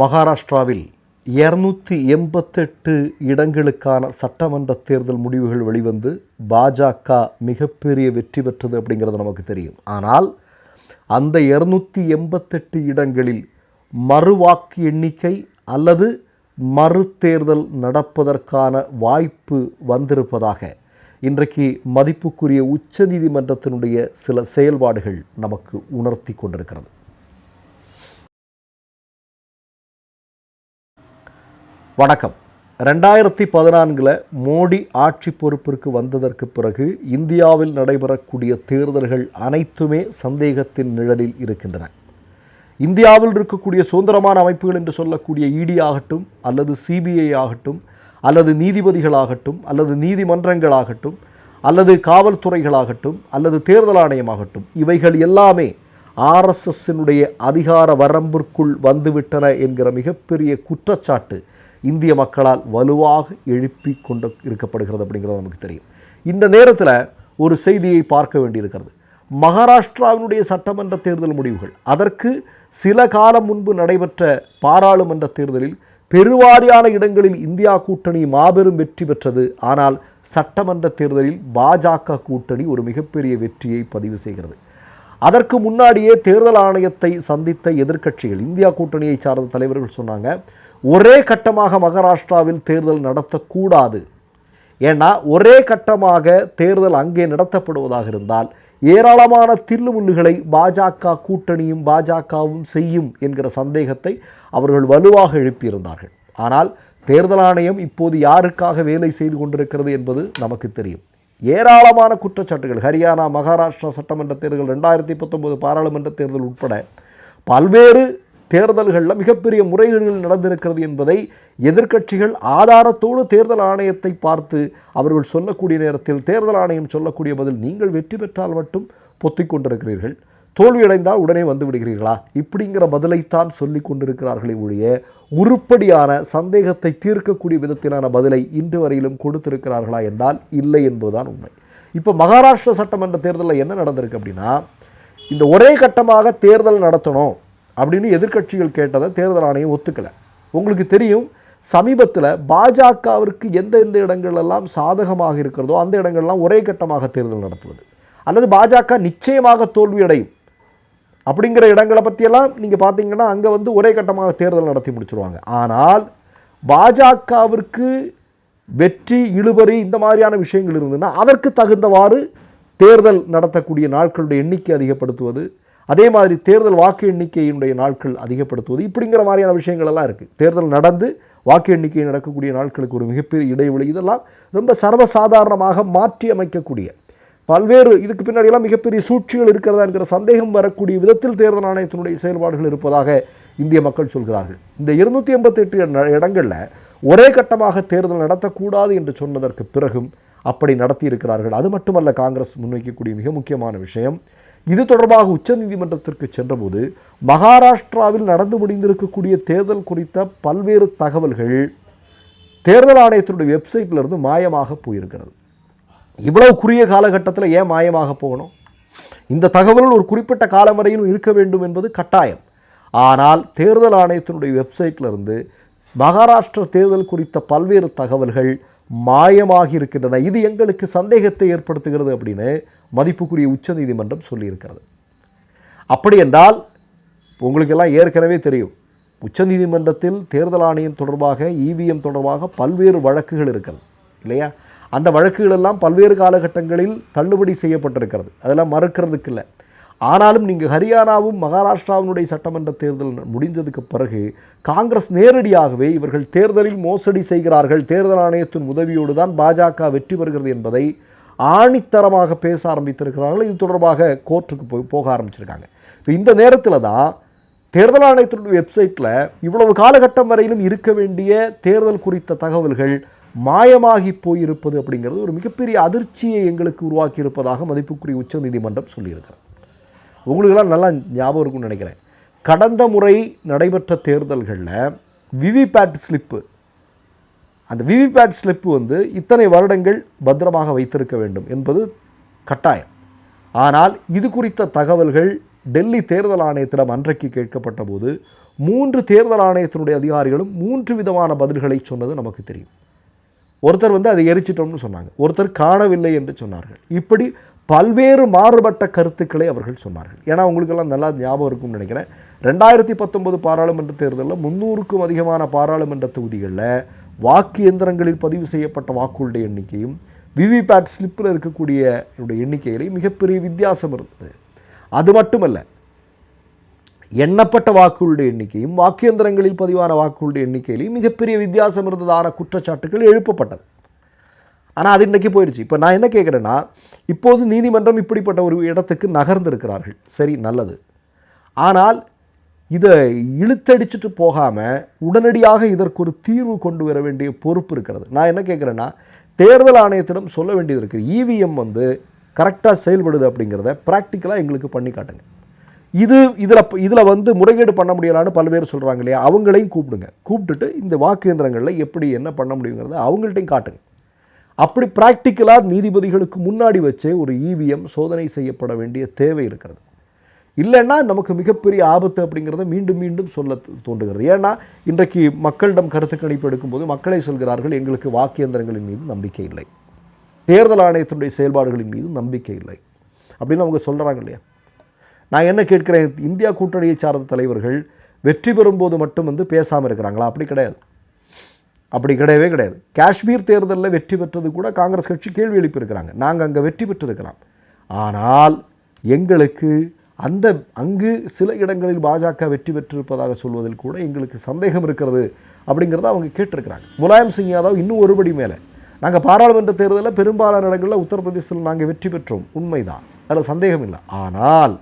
மகாராஷ்டிராவில் இரநூத்தி எண்பத்தெட்டு இடங்களுக்கான சட்டமன்ற தேர்தல் முடிவுகள் வெளிவந்து பாஜக மிகப்பெரிய வெற்றி பெற்றது அப்படிங்கிறது நமக்கு தெரியும். ஆனால் அந்த இரநூத்தி எண்பத்தெட்டு இடங்களில் மறுவாக்கு எண்ணிக்கை அல்லது மறுதேர்தல் நடப்பதற்கான வாய்ப்பு வந்திருப்பதாக இன்றைக்கு மதிப்புக்குரிய உச்சநீதிமன்றத்தினுடைய சில செயல்பாடுகள் நமக்கு உணர்த்தி கொண்டிருக்கிறது. வணக்கம். ரெண்டாயிரத்தி பதினான்கில் மோடி ஆட்சி பொறுப்பிற்கு வந்ததற்கு பிறகு இந்தியாவில் நடைபெறக்கூடிய தேர்தல்கள் அனைத்துமே சந்தேகத்தின் நிழலில் இருக்கின்றன. இந்தியாவில் இருக்கக்கூடிய சுதந்திரமான அமைப்புகள் என்று சொல்லக்கூடிய இடி ஆகட்டும் அல்லது சிபிஐ ஆகட்டும் அல்லது நீதிபதிகளாகட்டும் அல்லது நீதிமன்றங்களாகட்டும் அல்லது காவல்துறைகளாகட்டும் அல்லது தேர்தல் ஆணையமாகட்டும் இவைகள் எல்லாமே ஆர்எஸ்எஸ்ஸினுடைய அதிகார வரம்பிற்குள் வந்துவிட்டன என்கிற மிகப்பெரிய குற்றச்சாட்டு இந்திய மக்களால் வலுவாக எழுப்பி கொண்டு இருக்கப்படுகிறது அப்படிங்கிறது நமக்கு தெரியும். இந்த நேரத்தில் ஒரு செய்தியை பார்க்க வேண்டியிருக்கிறது. மகாராஷ்டிராவினுடைய சட்டமன்ற தேர்தல் முடிவுகள். அதற்கு சில காலம் முன்பு நடைபெற்ற பாராளுமன்ற தேர்தலில் பெருவாரியான இடங்களில் இந்தியா கூட்டணி மாபெரும் வெற்றி பெற்றது. ஆனால் சட்டமன்ற தேர்தலில் பாஜக கூட்டணி ஒரு மிகப்பெரிய வெற்றியை பதிவு செய்கிறது. அதற்கு முன்னாடியே தேர்தல் ஆணையத்தை சந்தித்த எதிர்க்கட்சிகள் இந்தியா கூட்டணியை சார்ந்த தலைவர்கள் சொன்னாங்க ஒரே கட்டமாக மகாராஷ்டிராவில் தேர்தல் நடத்தக்கூடாது. ஏன்னா ஒரே கட்டமாக தேர்தல் அங்கே நடத்தப்படுவதாக இருந்தால் ஏராளமான தில்லுமுள்ளுகளை பாஜக கூட்டணியும் பாஜகவும் செய்யும் என்கிற சந்தேகத்தை அவர்கள் வலுவாக எழுப்பியிருந்தார்கள். ஆனால் தேர்தல் ஆணையம் இப்போது யாருக்காக வேலை செய்து கொண்டிருக்கிறது என்பது நமக்கு தெரியும். ஏராளமான குற்றச்சாட்டுகள் ஹரியானா மகாராஷ்டிரா சட்டமன்ற தேர்தல் ரெண்டாயிரத்தி பத்தொன்பது பாராளுமன்ற தேர்தல் உட்பட பல்வேறு தேர்தல்களில் மிகப்பெரிய முறைகேடுகள் நடந்திருக்கிறது என்பதை எதிர்க்கட்சிகள் ஆதாரத்தோடு தேர்தல் ஆணையத்தை பார்த்து அவர்கள் சொல்லக்கூடிய நேரத்தில் தேர்தல் ஆணையம் சொல்லக்கூடிய பதில் நீங்கள் வெற்றி பெற்றால் மட்டும் பொத்திக் கொண்டிருக்கிறீர்கள். தோல்வியடைந்தால் உடனே வந்து விடுகிறீர்களா? இப்படிங்கிற பதிலைத்தான் சொல்லி கொண்டிருக்கிறார்களே ஒழிய உருப்படியான சந்தேகத்தை தீர்க்கக்கூடிய விதத்திலான பதிலை இன்று வரையிலும் கொடுத்திருக்கிறார்களா என்றால் இல்லை என்பதுதான் உண்மை. இப்போ மகாராஷ்டிரா சட்டமன்ற தேர்தலில் என்ன நடந்திருக்கு அப்படின்னா இந்த ஒரே கட்டமாக தேர்தல் நடத்தணும். அப்படின்னு எதிர்க்கட்சிகள் கேட்டதை தேர்தல் ஆணையம் ஒத்துக்கலை. உங்களுக்கு தெரியும் சமீபத்தில் பாஜகவிற்கு எந்த எந்த இடங்களெல்லாம் சாதகமாக இருக்கிறதோ அந்த இடங்கள்லாம் ஒரே கட்டமாக தேர்தல் நடத்துவது. அல்லது பாஜக நிச்சயமாக தோல்வியடையும். அப்படிங்கிற இடங்களை பற்றியெல்லாம் நீங்கள் பார்த்தீங்கன்னா அங்கே வந்து ஒரே கட்டமாக தேர்தல் நடத்தி முடிச்சுருவாங்க. ஆனால் பாஜகவிற்கு வெற்றி இழுபறி இந்த மாதிரியான விஷயங்கள் இருந்ததுன்னா அதற்கு தகுந்தவாறு தேர்தல் நடத்தக்கூடிய நாட்களுடைய எண்ணிக்கை அதிகப்படுத்துவது அதே மாதிரி தேர்தல் வாக்கு எண்ணிக்கையினுடைய நாட்கள் அதிகப்படுத்துவது இப்படிங்கிற மாதிரியான விஷயங்கள் எல்லாம் இருக்குது தேர்தல் நடந்து வாக்கு எண்ணிக்கை நடக்கக்கூடிய நாட்களுக்கு ஒரு மிகப்பெரிய இடைவெளி. இதெல்லாம் ரொம்ப சர்வசாதாரணமாக மாற்றி அமைக்கக்கூடிய பல்வேறு இதுக்கு பின்னாடியெல்லாம் மிகப்பெரிய சூழ்ச்சிகள் இருக்கிறதா என்கிற சந்தேகம் வரக்கூடிய விதத்தில் தேர்தல் ஆணையத்தினுடைய செயல்பாடுகள் இருப்பதாக இந்திய மக்கள் சொல்கிறார்கள். இந்த இருநூற்றி எண்பத்தெட்டு இடங்களில் ஒரே கட்டமாக தேர்தல் நடத்தக்கூடாது என்று சொன்னதற்கு பிறகும் அப்படி நடத்தி இருக்கிறார்கள் அது மட்டுமல்ல காங்கிரஸ் முன்வைக்கக்கூடிய மிக முக்கியமான விஷயம் இது தொடர்பாக உச்சநீதிமன்றத்திற்கு சென்றபோது மகாராஷ்டிராவில் நடந்து முடிந்திருக்கக்கூடிய தேர்தல் குறித்த பல்வேறு தகவல்கள் தேர்தல் ஆணையத்தினுடைய வெப்சைட்டில் இருந்து மாயமாக போயிருக்கிறது. இவ்வளவு குறுகிய காலகட்டத்தில் ஏன் மாயமாக போகணும்? இந்த தகவல் ஒரு குறிப்பிட்ட காலம் வரையிலும் இருக்க வேண்டும் என்பது கட்டாயம். ஆனால் தேர்தல் ஆணையத்தினுடைய வெப்சைட்டிலிருந்து மகாராஷ்டிர தேர்தல் குறித்த பல்வேறு தகவல்கள் மாயமாகி இருக்கின்றன. இது எங்களுக்கு சந்தேகத்தை ஏற்படுத்துகிறது அப்படின்னு மதிப்புக்குரிய உச்சநீதிமன்றம் சொல்லியிருக்கிறது. அப்படி என்றால் உங்களுக்கெல்லாம் ஏற்கனவே தெரியும் உச்சநீதிமன்றத்தில் தேர்தல் ஆணையம் தொடர்பாக இவிஎம் தொடர்பாக பல்வேறு வழக்குகள் இருக்கிறது இல்லையா? அந்த வழக்குகள் எல்லாம் பல்வேறு காலகட்டங்களில் தள்ளுபடி செய்யப்பட்டிருக்கிறது. அதெல்லாம் மறுக்கிறதுக்கு இல்லை. ஆனாலும் நீங்கள் ஹரியானாவும் மகாராஷ்டிராவினுடைய சட்டமன்ற தேர்தல் முடிந்ததுக்கு பிறகு காங்கிரஸ் நேரடியாகவே இவர்கள் தேர்தலில் மோசடி செய்கிறார்கள் தேர்தல் ஆணையத்தின் உதவியோடு தான் பாஜக வெற்றி பெறுகிறது என்பதை ஆணித்தரமாக பேச ஆரம்பித்திருக்கிறார்கள். இது தொடர்பாக கோர்ட்டுக்கு போய் போக ஆரம்பிச்சிருக்காங்க. இப்போ இந்த நேரத்தில் தான் தேர்தல் ஆணையத்தினுடைய வெப்சைட்டில் இவ்வளவு காலகட்டம் வரையிலும் இருக்க வேண்டிய தேர்தல் குறித்த தகவல்கள் மாயமாகி போயிருப்பது அப்படிங்கிறது ஒரு மிகப்பெரிய அதிர்ச்சியை எங்களுக்கு உருவாக்கி இருப்பதாக மதிப்புக்குரிய உச்ச நீதிமன்றம் சொல்லியிருக்கிறது. உங்களுக்கெல்லாம் நல்லா ஞாபகம் இருக்கும்னு நினைக்கிறேன். கடந்த முறை நடைபெற்ற தேர்தல்களில் விவிபேட் ஸ்லிப்பு அந்த விவிபேட் ஸ்லிப்பு வந்து இத்தனை வருடங்கள் பத்திரமாக வைத்திருக்க வேண்டும் என்பது கட்டாயம். ஆனால் இது குறித்த தகவல்கள் டெல்லி தேர்தல் ஆணையத்திடம் அன்றைக்கு கேட்கப்பட்ட போது மூன்று தேர்தல் ஆணையத்தினுடைய அதிகாரிகளும் மூன்று விதமான பதில்களை சொன்னது நமக்கு தெரியும். ஒருத்தர் வந்து அதை எரிச்சிட்டோம்னு சொன்னாங்க. ஒருத்தர் காணவில்லை என்று சொன்னார்கள். இப்படி பல்வேறு மாறுபட்ட கருத்துக்களை அவர்கள் சொன்னார்கள். ஏன்னா உங்களுக்கெல்லாம் நல்லா ஞாபகம் இருக்கும்னு நினைக்கிறேன். ரெண்டாயிரத்தி பத்தொன்பது பாராளுமன்ற தேர்தலில் முந்நூறுக்கும் அதிகமான பாராளுமன்ற தொகுதிகளில் வாக்கு எந்திரங்களில் பதிவு செய்யப்பட்ட வாக்குகளுடைய எண்ணிக்கையும் விவிபேட் ஸ்லிப்பில் இருக்கக்கூடிய எண்ணிக்கையிலே மிகப்பெரிய வித்தியாசம் இருந்தது. அது மட்டுமல்ல எண்ணப்பட்ட வாக்குகளுடைய எண்ணிக்கையும் வாக்கு எந்திரங்களில் பதிவான வாக்குகளுடைய எண்ணிக்கையிலையும் மிகப்பெரிய வித்தியாசம் இருந்ததான குற்றச்சாட்டுகள் எழுப்பப்பட்டது. ஆனால் அது இன்றைக்கி போயிடுச்சு இப்போ நான் என்ன கேட்குறேன்னா இப்போது நீதிமன்றம் இப்படிப்பட்ட ஒரு இடத்துக்கு நகர்ந்திருக்கிறார்கள். சரி நல்லது. ஆனால் இதை இழுத்தடிச்சிட்டு போகாமல் உடனடியாக இதற்கு ஒரு தீர்வு கொண்டு வர வேண்டிய பொறுப்பு இருக்கிறது. நான் என்ன கேட்குறேன்னா தேர்தல் ஆணையத்திடம் சொல்ல வேண்டியது இருக்குது இவிஎம் வந்து கரெக்டாக செயல்படுது அப்படிங்கிறத ப்ராக்டிக்கலாக எங்களுக்கு பண்ணி காட்டுங்க. இது இதில் இதில் வந்து முறைகேடு பண்ண முடியலான்னு பல்வேறு சொல்கிறாங்க இல்லையா? அவங்களையும் கூப்பிடுங்க. கூப்பிட்டுட்டு இந்த வாக்கு இயந்திரங்களில் எப்படி என்ன பண்ண முடியுங்கிறத அவங்கள்ட்டையும் காட்டுங்க. அப்படி ப்ராக்டிக்கலாக நீதிபதிகளுக்கு முன்னாடி வச்சே ஒரு இவிஎம் சோதனை செய்யப்பட வேண்டிய தேவை இருக்கிறது. இல்லைன்னா நமக்கு மிகப்பெரிய ஆபத்து அப்படிங்கிறத மீண்டும் மீண்டும் சொல்ல தோன்றுகிறது. ஏன்னா இன்றைக்கு மக்களிடம் கருத்து கணிப்பு எடுக்கும்போது மக்களை சொல்கிறார்கள் எங்களுக்கு வாக்கு இயந்திரங்களின் மீது நம்பிக்கை இல்லை. தேர்தல் ஆணையத்தினுடைய செயல்பாடுகளின் மீது நம்பிக்கை இல்லை. அப்படின்னு அவங்க சொல்கிறாங்க இல்லையா? நான் என்ன கேட்கிறேன் இந்தியா கூட்டணியை சார்ந்த தலைவர்கள் வெற்றி பெறும்போது மட்டும் வந்து பேசாமல் இருக்கிறாங்களா? அப்படி கிடையாது. அப்படி கிடையவே கிடையாது. காஷ்மீர் தேர்தலில் வெற்றி பெற்றது கூட காங்கிரஸ் கட்சி கேள்வி எழுப்பியிருக்கிறாங்க. நாங்கள் அங்கே வெற்றி பெற்றிருக்கிறோம் ஆனால் எங்களுக்கு அந்த அங்கு சில இடங்களில் பாஜக வெற்றி பெற்றிருப்பதாக சொல்வதில் கூட எங்களுக்கு சந்தேகம் இருக்கிறது அப்படிங்கிறத அவங்க கேட்டிருக்கிறாங்க. முலாயம் சிங் யாதவ் இன்னும் ஒருபடி மேலே. நாங்கள் பாராளுமன்ற தேர்தலில் பெரும்பாலான இடங்களில் உத்தரப்பிரதேசத்தில் நாங்கள் வெற்றி பெற்றோம். உண்மைதான். அதில் சந்தேகம் இல்லை. ஆனால்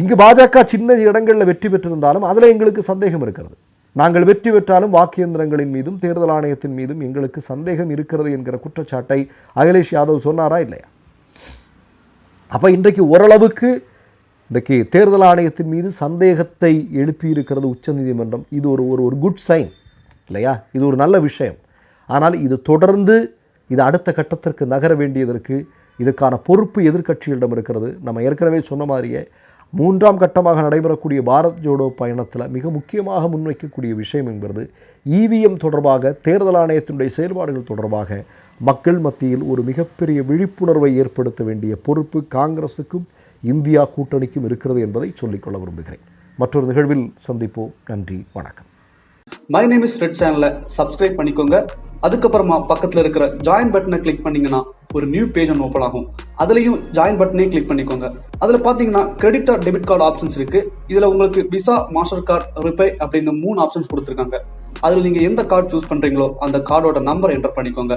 இங்கு பாஜக சின்ன இடங்களில் வெற்றி பெற்றிருந்தாலும் அதில் எங்களுக்கு சந்தேகம் இருக்கிறது. நாங்கள் வெற்றி பெற்றாலும் வாக்கு இயந்திரங்களின் மீதும் தேர்தல் ஆணையத்தின் மீதும் எங்களுக்கு சந்தேகம் இருக்கிறது என்கிற குற்றச்சாட்டை அகிலேஷ் யாதவ் சொன்னாரா இல்லையா? அப்போ இன்றைக்கு ஓரளவுக்கு இன்றைக்கு தேர்தல் ஆணையத்தின் மீது சந்தேகத்தை எழுப்பியிருக்கிறது உச்சநீதிமன்றம் இது ஒரு ஒரு ஒரு குட் சைன் இல்லையா? இது ஒரு நல்ல விஷயம். ஆனால் இது தொடர்ந்து இது அடுத்த கட்டத்திற்கு நகர வேண்டியதற்கு இதுக்கான பொறுப்பு எதிர்க்கட்சிகளிடம் இருக்கிறது. நம்ம ஏற்கனவே சொன்ன மாதிரியே மூன்றாம் கட்டமாக நடைபெறக்கூடிய பாரத் ஜோடோ பயணத்தில் மிக முக்கியமாக முன்வைக்கக்கூடிய விஷயம் என்பது இவிஎம் தொடர்பாக தேர்தல் ஆணையத்தினுடைய செயல்பாடுகள் தொடர்பாக மக்கள் மத்தியில் ஒரு மிகப்பெரிய விழிப்புணர்வை ஏற்படுத்த வேண்டிய பொறுப்பு காங்கிரஸுக்கும் இந்தியா கூட்டணிக்கும் இருக்கிறது என்பதை சொல்லிக்கொள்ள விரும்புகிறேன். மற்றொரு நிகழ்வில் சந்திப்போம். நன்றி வணக்கம். மை நேம் இஸ் ரெட் சேனலை சப்ஸ்கிரைப் பண்ணிக்கோங்க. அதுக்கப்புறமா பக்கத்தில் இருக்கிற ஜாயின் பட்டனை கிளிக் பண்ணீங்கன்னா ஒரு நியூ பேஜ் ஒன்று ஓப்பன் ஆகும். அதுலேயும் ஜாயின் பட்டனே கிளிக் பண்ணிக்கோங்க. அதில் பார்த்தீங்கன்னா credit card debit card options இருக்கு. இதில் உங்களுக்கு விசா மாஸ்டர் கார்டு ரிப்பே அப்படின்னு மூணு ஆப்ஷன்ஸ் கொடுத்துருக்காங்க. அதில் நீங்கள் எந்த கார்டு சூஸ் பண்ணுறீங்களோ அந்த கார்டோட நம்பர் என்டர் பண்ணிக்கோங்க.